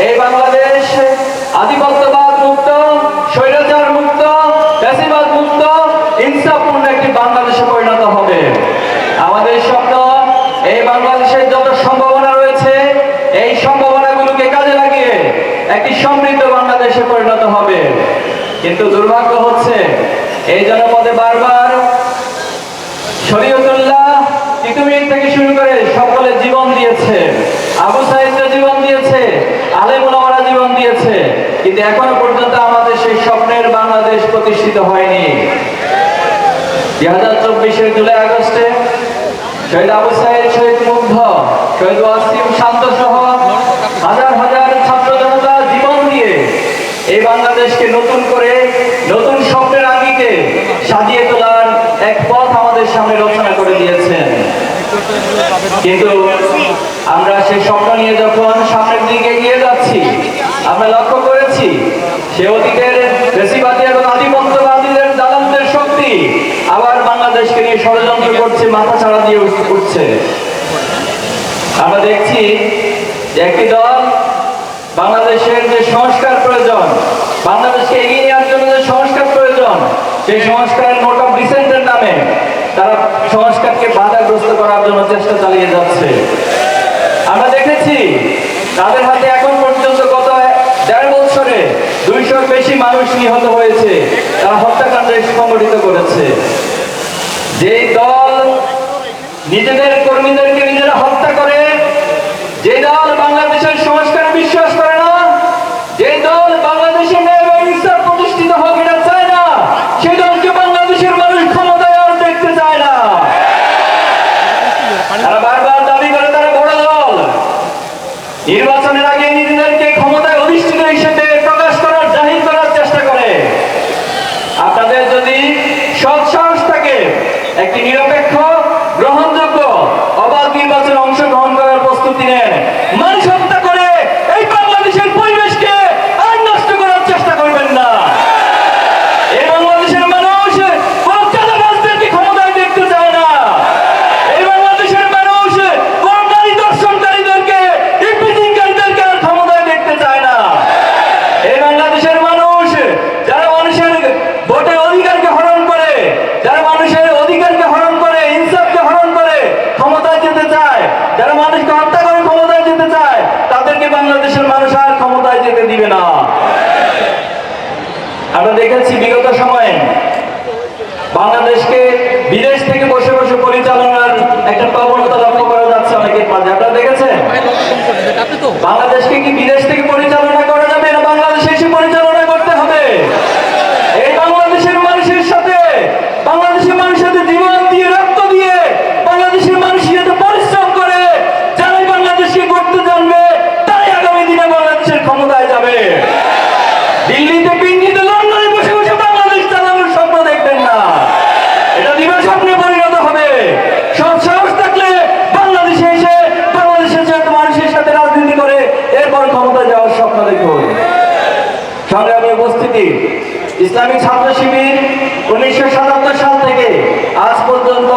এই বাংলাদেশ আধিপত্যবাদ মুক্ত, স্বৈরাচার মুক্ত, ফ্যাসিবাদ মুক্ত, ইনসাফপূর্ণ একটি বাংলাদেশে পরিণত হবে। আমাদের স্বপ্ন, এই বাংলাদেশের যত সম্ভাবনা রয়েছে, এই সম্ভাবনাগুলোকে কাজে লাগিয়ে একটি সমৃদ্ধ বাংলাদেশে পরিণত হবে। কিন্তু দুর্ভাগ্য হচ্ছে, এই জনপদে বারবার শরীয়তুল্লাহ তিতুমির থেকে শুরু করে সকলে জীবন দিয়েছে আবু সাহিত্য জীবন দিয়েছে আলেমুলামারা জীবন দিয়েছে কিন্তু এখনও পর্যন্ত আমাদের সেই স্বপ্নের বাংলাদেশ প্রতিষ্ঠিত হয়নি। দুই হাজার চব্বিশের জুলাই আগস্টে শহীদ আবু সাহেব শহীদ মুগ্ধ, শহীদ ওয়াসিম শান্ত সহ হাজার হাজার ছাত্র জনতা জীবন দিয়ে এই বাংলাদেশকে নতুন করে, নতুন স্বপ্নের আঙ্গিকে সাজিয়ে তোলার এক পথ আমাদের সামনে রচনা করে দিয়েছেন। কিন্তু আমরা সেই স্বপ্ন নিয়ে যখন সামনের দিকে এগিয়ে যাচ্ছি, আমরা লক্ষ্য করেছি সে অতীতের বেশিবাদী এবং আধিপত্যবাদীদের দালালদের শক্তি আবার বাংলাদেশকে নিয়ে ষড়যন্ত্র করছে, মাথা ছাড়া দিয়ে উঠছে। আমরা দেখছি একটি দল বাংলাদেশের যে সংস্কার প্রয়োজন, বাংলাদেশকে এগিয়ে নেওয়ার জন্য যে সংস্কার প্রয়োজন, সেই সংস্কারের নোট অফ ডিসেন্টের নামে তারা সংস্কারকে বাধাগ্রস্ত করার জন্য চেষ্টা চালিয়ে যাচ্ছে। আমরা দেখেছি তাদের হাতে এখন দুইশোর বেশি মানুষ নিহত হয়েছে, তারা হত্যাকাণ্ড সংগঠিত করেছে। যে দল নিজেদের কর্মীদেরকে নিজেরা হত্যা করে যে দল বাংলাদেশের সংস্কার বিশ্বাস করে না যে দল ন্যায় প্রতিষ্ঠিত চায় না, সেই দলকে বাংলাদেশের মানুষ ক্ষমতায় দেখতে চায় না। তারা বারবার দাবি করে তারা বড় দল। নির্বাচনের আগে নিজেদেরকে ক্ষমতায় অধিষ্ঠিত হিসেবে প্রকাশ করার জাহির করার চেষ্টা করে আপনাদের যদি সৎ সাহস থাকে একটি নিরপেক্ষ গ্রহণযোগ্য অবাধ নির্বাচনে অংশগ্রহণ করার প্রস্তুতি নেন মানুষ হত্যা করে এই বাংলাদেশের পরিবেশকে আর নষ্ট করার চেষ্টা করবেন না এই বাংলাদেশের মানুষ কোন চাঁদাবাজদেরকে ক্ষমতায় দেখতে চায় না এই বাংলাদেশের মানুষ কোন নারী দর্শনকারীদেরকে ইপিজিংকারীদেরকে আর ক্ষমতায় দেখতে চায় না এই বাংলাদেশের মানুষ যারা মানুষের ভোটের অধিকারকে হরণ করে যারা মানুষের অধিকারকে হরণ করে ইনসাফকে হরণ করে ক্ষমতায় যেতে চায় যারা মানুষকে হত্যা করে ক্ষমতায় যেতে চায় তাদেরকে বাংলাদেশের মানুষ আর ক্ষমতায় যেতে দিবে না আমরা দেখেছি বিগত সময়ে। বাংলাদেশকে বিদেশ থেকে বসে বসে পরিচালনার একটা প্রবণতা লক্ষ্য করা যাচ্ছে অনেকের মাঝে আপনারা দেখেছেন? বাংলাদেশকে কি বিদেশ থেকে পরিচালনা করা যাবে না বাংলাদেশে এসে পরিচালনা করতে হবে এই বাংলাদেশের মানুষের সাথে বাংলাদেশের মানুষের সাথে জীবন দিয়ে রক্ত দিয়ে বাংলাদেশের মানুষ যাতে পরিশ্রম করে যারাই বাংলাদেশকে করতে জানবে তাই আগামী দিনে বাংলাদেশের ক্ষমতায় যাবে দিল্লিতে পিন্ডিতে লন্ডনে বসে বসে বাংলাদেশ চালানোর স্বপ্ন দেখবেন না এটা দিবা স্বপ্নে পরিণত হবে সব সাহস থাকলে বাংলাদেশে এসে বাংলাদেশের সাথে মানুষের সাথে রাজনীতি করে এরপর ক্ষমতা যাওয়ার স্বপ্ন দেখুন সংগ্রামী উপস্থিতি ইসলামিক ছাত্র শিবির উনিশশো সাতাত্তর সাল থেকে আজ পর্যন্ত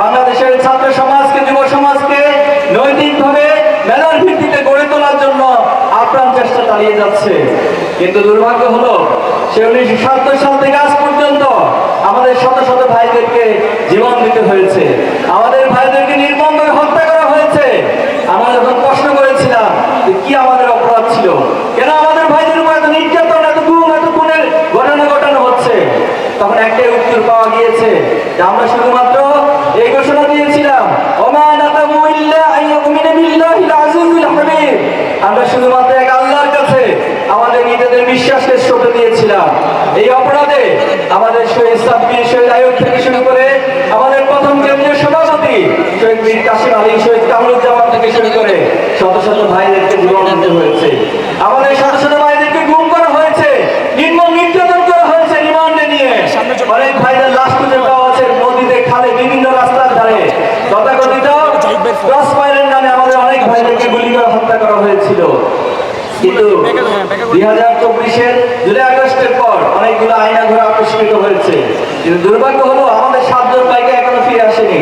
বাংলাদেশের ছাত্র সমাজকে, যুব সমাজকে নৈতিকভাবে মেধার ভিত্তিতে গড়ে তোলার জন্য আপ্রাণ চেষ্টা চালিয়ে যাচ্ছে। কিন্তু দুর্ভাগ্য হলো, সে উনিশশো সাতাত্তর সাল থেকে আজ পর্যন্ত আমাদের শত শত ভাইদেরকে জীবন দিতে হয়েছে। আমাদের ভাইদেরকে নির্মমভাবে হত্যা করা হয়েছে আমরা যখন প্রশ্ন করেছিলাম যে কি আমাদের অপরাধ ছিল কেন আমাদের ভাইদের উপর এত নির্যাতন এত গুম এত খুনের ঘটনা ঘটানো হচ্ছে তখন একটাই উত্তর পাওয়া গিয়েছে যে আমরা শুধুমাত্র এই ঘোষণা দিয়েছিলাম। আমরা শুধুমাত্র এক আল্লাহর কাছে আমাদের নিজেদের বিশ্বাসকে সঁপে দিয়েছিলাম। এই অপরাধে আমাদের শহীদ সাব্বির, শহীদ আয়ুব থেকে শুরু করে আমাদের প্রথম কেন্দ্রীয় সভাপতি শহীদ মীর কাসিম আলী, শহীদ কামরুজ্জামান থেকে শুরু করে শত শত ভাইদেরকে জীবন হয়েছে। আমাদের শত শত ভাইদেরকে গুম করা হয়েছে নির্মম নির্যাতন করা হয়েছে রিমান্ডে নিয়ে অনেক ভাইদের লাশ খুঁজে পাওয়া আছে নদীতে খালে বিভিন্ন রাস্তার ধারে তথাকথিত ক্রস ফায়ারের নামে আমাদের অনেক ভাইদেরকে গুলি করে হত্যা করা হয়েছিল কিন্তু দুই হাজার চব্বিশের জুলাই আগস্টের পর অনেকগুলো আয়না ঘরে আকর্ষিত হয়েছে। কিন্তু দুর্ভাগ্য হলো আমাদের সাতজন ভাইকে এখনও ফিরে আসেনি।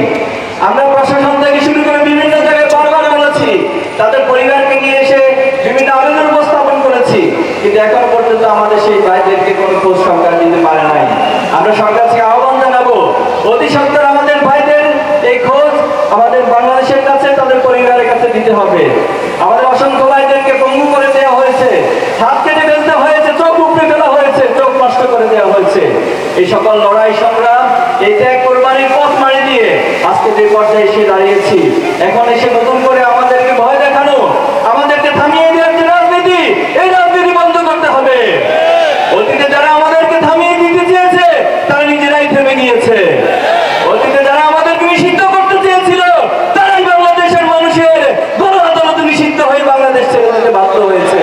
আমরা প্রশাসন থেকে শুরু করে বিভিন্ন জায়গায় বারবার বলেছি তাদের পরিবারকে নিয়ে এসে বিভিন্ন আবেদন কিন্তু এখনও পর্যন্ত আমাদের সেই ভাইদেরকে কোনো খোঁজ সরকার দিতে পারে নাই আমরা সরকার থেকে আহ্বান জানাব অতি সত্তর আমাদের ভাইদের এই খোঁজ আমাদের বাংলাদেশের কাছে তাদের পরিবারের কাছে দিতে হবে আমাদের অসংখ্য ভাইদেরকে পঙ্গু করে দেওয়া হয়েছে হাত কেটে ফেলতে হয়েছে চোখ উপড়ে ফেলা হয়েছে চোখ নষ্ট করে দেওয়া হয়েছে এই সকল লড়াই সংগ্রাম, এই ত্যাগ কোরবানির পথ মারি দিয়ে আজকে যে পর্যায়ে এসে দাঁড়িয়েছি। এখন এসে নতুন করে আমাদেরকে ভয় দেখানো, আমাদেরকে থামিয়ে দেওয়ার যে রাজনীতি, এই রাজনীতি বন্ধ করতে হবে। অতীতে যারা আমাদেরকে থামিয়ে দিতে চেয়েছে, তারা নিজেরাই থেমে গিয়েছে অতীতে যারা আমাদেরকে নিষিদ্ধ করতে চেয়েছিল তারাই বাংলাদেশের মানুষের গণ আদালতে নিষিদ্ধ হয়ে বাংলাদেশ ছেড়ে যেতে বাধ্য হয়েছে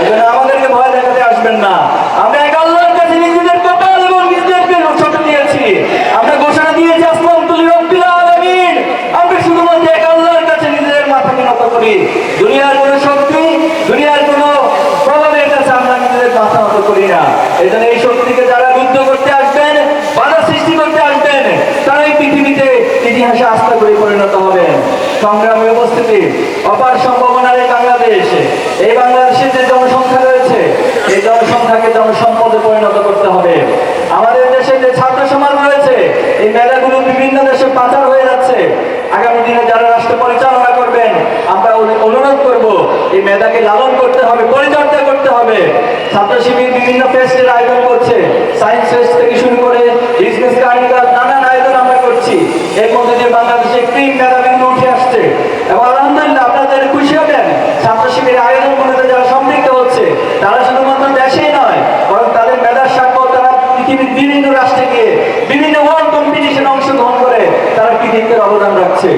এজন্য আমাদেরকে ভয় দেখাতে আসবেন না আমরা এক আল্লাহর কাছে নিজেদের কপাল এবং নিজেদেরকে ছোট দিয়েছি আমরা ঘোষণা দিয়েছি আসমান তুলি রব্বিল আলামিন আমরা শুধুমাত্র এক আল্লাহর কাছে নিজেদের মাথাকে নত করি দুনিয়ার কোনো শক্তি দুনিয়ার কোনো প্রভাবের কাছে আমরা নিজেদের মাথা নত করি না এই জন্য এই শক্তিকে যারা যুদ্ধ করতে আসবেন বাধা সৃষ্টি করতে আসবেন তারাই পৃথিবীতে করে পরিণত হবেন সংগ্রামী উপস্থিতি, অপার সম্ভাবনার এই বাংলাদেশ। এই বাংলাদেশের যে জনসংখ্যা রয়েছে, এই জনসংখ্যাকে জনসম্পদে পরিণত করতে হবে। আমাদের দেশে যে ছাত্র সমাজ রয়েছে, এই মেধাগুলো বিভিন্ন দেশে পাচার হয়ে যাচ্ছে। আগামী দিনে যারা রাষ্ট্র পরিচালনা করবেন, আমরা অনু- অনুরোধ করব, এই মেধাকে লালন করতে হবে, পরিচর্যা করতে হবে। ছাত্র শিবির বিভিন্ন ফেস্টের আয়োজন করছে। সায়েন্স ফেস্ট থেকে শুরু করে বিজনেস কার্নিভাল নানান আয়োজন আমরা এর বাংলাদেশে ক্রিম উঠে আসছে। এবং আলহামদুলিল্লাহ আপনারা যারা খুশি হবেন। ছাত্র শিবির আয়োজনগুলোতে যারা সম্পৃক্ত হচ্ছে, তারা শুধুমাত্র দেশেই নয়, বরং তাদের মেধার তারা পৃথিবীর বিভিন্ন রাষ্ট্রে গিয়ে বিভিন্ন ওয়ার্ল্ড কম্পিটিশনে অংশগ্রহণ করে তারা কৃতিত্বের অবদান রাখছে।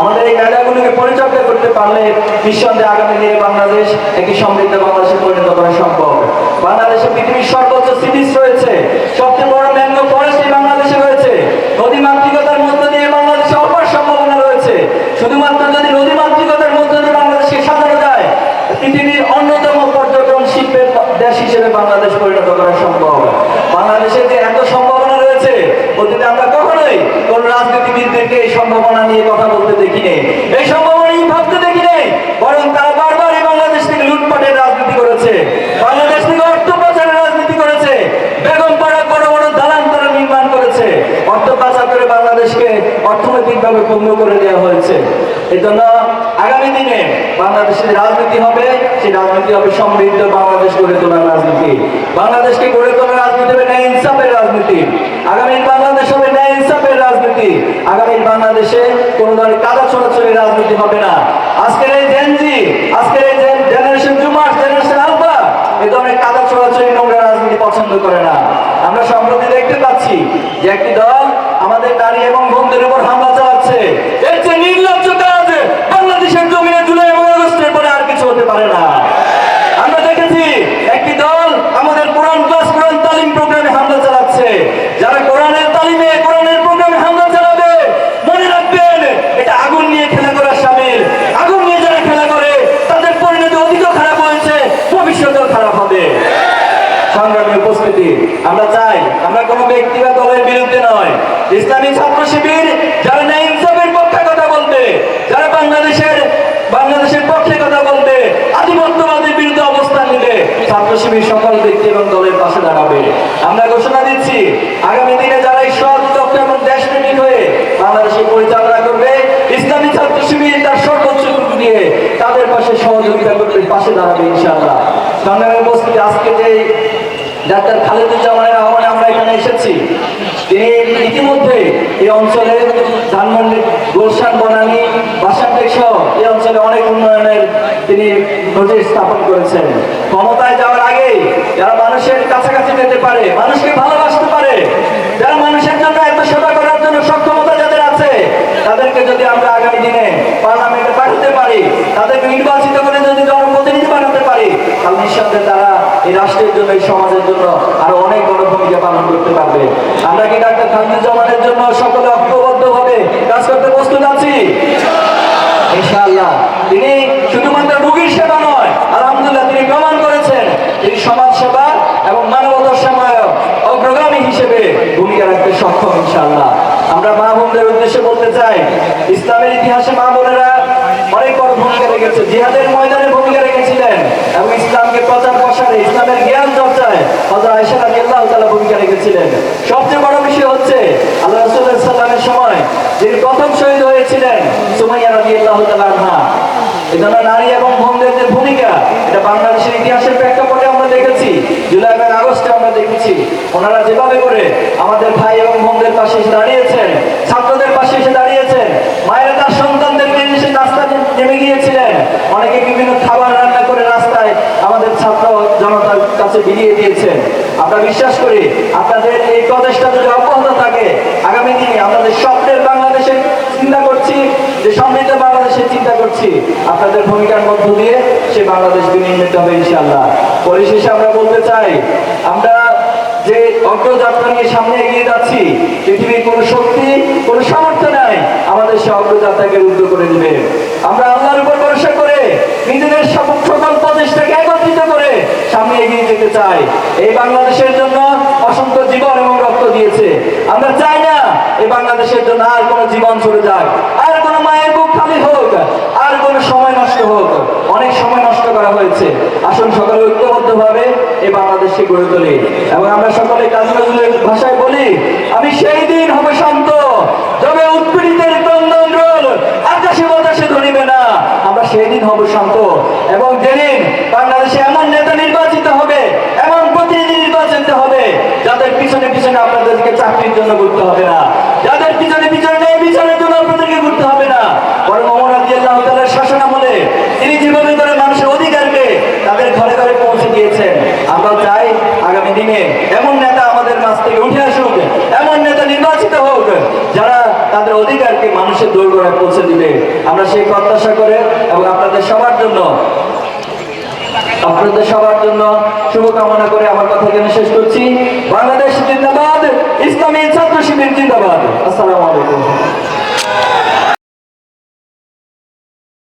আমাদের এই মেধাগুলোকে পরিচর্যা করতে পারলে নিঃসন্দেহে আগামী দিনে বাংলাদেশ একটি সমৃদ্ধ বাংলাদেশে পরিণত করা সম্ভব। বাংলাদেশে পৃথিবীর সর্বোচ্চ সিরিজ রয়েছে। সবচেয়ে বড় ম্যাঙ্গো ফরেস্ট এই বাংলাদেশে রয়েছে নদী মাতৃকতার মধ্য দিয়ে বাংলাদেশে অপার সম্ভাবনা রয়েছে শুধুমাত্র যদি নদী মাতৃকতার মধ্য দিয়ে বাংলাদেশকে সাজানো যায় পৃথিবীর অন্যতম পর্যটন শিল্পের দেশ হিসেবে বাংলাদেশ পরিণত করা সম্ভব। বাংলাদেশের যে এত সম্ভাবনা রয়েছে, অতীতে আমরা কখনোই কোন রাজনীতিবিদদেরকে এই সম্ভাবনা নিয়ে কথা বলতে দেখিনি। এই সম্ভাবনা নিয়ে ভাবতে দেখিনি, বরং তারা বারবার এই বাংলাদেশ থেকে লুটপাটের রাজনীতি করেছে, বাংলাদেশ থেকে অর্থ পাচারের রাজনীতি করেছে, বেগম পাড়া বড় বড় দালান তারা নির্মাণ করেছে, অর্থ পাচার করে বাংলাদেশকে অর্থনৈতিকভাবে পূর্ণ করে দেওয়া হয়েছে। এই জন্য আগামী দিনে বাংলাদেশের রাজনীতি হবে, সেই রাজনীতি হবে সমৃদ্ধ বাংলাদেশ গড়ে তোলার রাজনীতি। বাংলাদেশকে গড়ে তোলার রাজনীতি হবে ন্যায় ইনসাফের রাজনীতি। আগামী বাংলাদেশ হবে ন্যায় ইনসাফের রাজনীতি। আগামী বাংলাদেশে কোনো ধরনের কাদা ছোড়াছড়ি রাজনীতি হবে না। আজকের এই জেনজি আজকের এই জেনারেশন জুমার জেনারেশন আলফা এই ধরনের কাদা ছোড়াছড়ি নোংরা রাজনীতি পছন্দ করে না। আমরা সম্প্রতি দেখতে পাচ্ছি যে একটি দল আমাদের নারী এবং বোনদের উপর হামলা চালাচ্ছে এর চেয়ে নির্লজ্জ কাজ বাংলাদেশের জমিনে জুলাই এবং আগস্টের পরে আর কিছু হতে পারে না আমরা দেখেছি একটি দল আমাদের কোরআন ক্লাস কোরআন তালিম প্রোগ্রামে হামলা চালাচ্ছে যারা কোরআনের তালিমে কোরআনের প্রোগ্রামে হামলা চালাবে মনে রাখবেন এটা আগুন নিয়ে খেলা করার সামিল আগুন নিয়ে যারা খেলা করে তাদের পরিণতি অধিক খারাপ হয়েছে ভবিষ্যতেও খারাপ হবে সংগ্রামী উপস্থিতি আমরা চাই আমরা কোনো ব্যক্তি বা দলের বিরুদ্ধে নয় ইসলামী ছাত্র শিবির যারা ন্যায় ইনসাফের পক্ষে কথা বলবে যারা বাংলাদেশের বাংলাদেশের পক্ষে কথা বলবে আধিপত্যবাদের বিরুদ্ধে অবস্থান নিবে ছাত্র শিবির সকল ব্যক্তি এবং দলের পাশে দাঁড়াবে। আমরা ঘোষণা দিচ্ছি, আগামী দিনে যারা সৎ দক্ষ এবং দেশপ্রেমিক হয়ে বাংলাদেশে পরিচালনা করবে, ইসলামী ছাত্র শিবির তার সর্বোচ্চ দিয়ে তাদের পাশে সহযোগিতা করবে, পাশে দাঁড়াবে ইনশাআল্লাহ। সংগ্রামী উপস্থিতি আজকে যে ডাক্তার খালেদুজ্জামানের আহ্বানে আমরা এখানে এসেছি। তিনি ইতিমধ্যে এই অঞ্চলে ধানমন্ডি, গোলশান, বনানী, বাসানটেক সহ এই অঞ্চলে অনেক উন্নয়নের তিনি নজির স্থাপন করেছেন। ক্ষমতায় যাওয়ার আগে যারা মানুষের কাছাকাছি যেতে পারে, মানুষকে ভালোবাসতে পারে, যারা মানুষের জন্য এত সেবা করার জন্য সক্ষমতা যাদের আছে, তাদেরকে যদি আমরা আগামী দিনে পার্লামেন্টে পাঠাতে পারি, তাদেরকে নির্বাচিত করে যদি জনপ্রতিনিধি বানাতে পারি, তাহলে নিঃসন্দেহে তারা এই রাষ্ট্রের জন্য, এই সমাজের জন্য আরও অনেক বড় ভূমিকা পালন করতে পারবে। আমরা কি ডাক্তার খালিদুজ্জামানের জন্য সকলে ঐক্যবদ্ধ ভাবে কাজ করতে প্রস্তুত আছি? ইনশাআল্লাহ। তিনি শুধুমাত্র রোগীর সেবা নয়, আলহামদুলিল্লাহ তিনি প্রমাণ করেছেন, তিনি সমাজ সেবা এবং মানবতার সময় অগ্রগামী হিসেবে ভূমিকা রাখতে সক্ষম, ইনশাআল্লাহ। আমরা মা বোনদের উদ্দেশ্যে বলতে চাই, ইসলামের ইতিহাসে মা বোনেরা অনেক বড় ভূমিকা রেখেছে, জিহাদের ময়দানে ভূমিকা রেখেছিলেন। এবং ইসলামকে প্রচার প্রসারে, ইসলামের হযরত আয়েশা রাদিয়াল্লাহু তাআলা ভূমিকা রেখেছিলেন। সবচেয়ে বড় বিষয় হচ্ছে, আল্লাহ রাসূলুল্লাহ সাল্লামের সময় যিনি প্রথম শহীদ হয়েছিলেন, সুমাইয়া রাদিয়াল্লাহু তাআলা আনহা। এজন্য নারী এবং বোনদের যে ভূমিকা, এটা বাংলাদেশের ইতিহাসের প্রেক্ষাপটে আমরা দেখেছি, জুলাই এবং আগস্টে আমরা দেখেছি। ওনারা যেভাবে করে আমাদের ভাই এবং বোনদের পাশে দাঁড়িয়েছেন ছাত্রদের পাশে এসে দাঁড়িয়েছেন মায়েরা তার সন্তানদেরকে নিয়ে এসে রাস্তায় নেমে গিয়েছিলেন অনেকে বিভিন্ন খাবার রান্না করে রাস্তায় আমাদের ছাত্র বিলিয়ে দিয়েছেন। আমরা বিশ্বাস করি, আপনাদের এই প্রচেষ্টা যদি অব্যাহত থাকে, আগামী দিনে আমাদের স্বপ্নের বাংলাদেশের চিন্তা করছি, যে সমৃদ্ধ বাংলাদেশের চিন্তা করছি। আপনাদের ভূমিকার মধ্য দিয়ে সে বাংলাদেশ বিনির্মিত হবে ইনশাআল্লাহ। পরিশেষে আমরা বলতে চাই, আমরা যে অগ্রযাত্রা নিয়ে সামনে এগিয়ে যাচ্ছি, পৃথিবীর কোনো শক্তি, কোনো সামর্থ্য নাই, আমাদের সে অগ্রযাত্রাকে রুদ্ধ করে দিবে। আমরা আল্লাহর উপর ভরসা করে নিজেদের সব- সকল প্রচেষ্টাকে একত্রিত করে সামনে এগিয়ে যেতে চাই এই বাংলাদেশের জন্য অসংখ্য জীবন এবং রক্ত দিয়েছে। আমরা চাই না এই বাংলাদেশের জন্য আর কোনো জীবন চলে যাক। আর কোনো মায়ের বুক খালি হোক, আর কোনো সময় নষ্ট হোক। অনেক সময় নষ্ট করা হয়েছে। আসুন সকলে ঐক্যবদ্ধভাবে এই বাংলাদেশকে গড়ে তুলি। এবং আমরা সকলে কাজী নজরুলের ভাষায় বলি, আমি সেই দিন হবে শান্ত তবে উৎপীড়িতের ক্রন্দন রোল আকাশে বাতাসে ধরিবে না। সেই দিন হব শান্ত। এবং যেদিন বাংলাদেশে এমন নেতা নির্বাচিত হবে, এমন প্রতিনিধি নির্বাচিত হবে, যাদের পিছনে পিছনে আপনাদেরকে চাকরির জন্য ঘুরতে হবে না। যাদের পিছনে পিছনে বিচারের জন্য আপনাদেরকে ঘুরতে হবে না। বরং অমর আল্লাহ তাআলার শাসন আমলে তিনি যেভাবে করে মানুষের অধিকারকে তাদের ঘরে ঘরে পৌঁছে দিয়েছেন, আমরা চাই আগামী দিনে এমন তাদের অধিকারকে মানুষের দৌড়গোড়ায় পৌঁছে দিবে। আমরা সেই প্রত্যাশা করে এবং আপনাদের সবার জন্য, আপনাদের সবার জন্য শুভকামনা করে আমার কথা এখানে শেষ করছি। বাংলাদেশ জিন্দাবাদ, ইসলামী ছাত্র শিবির জিন্দাবাদ। আসসালামু আলাইকুম।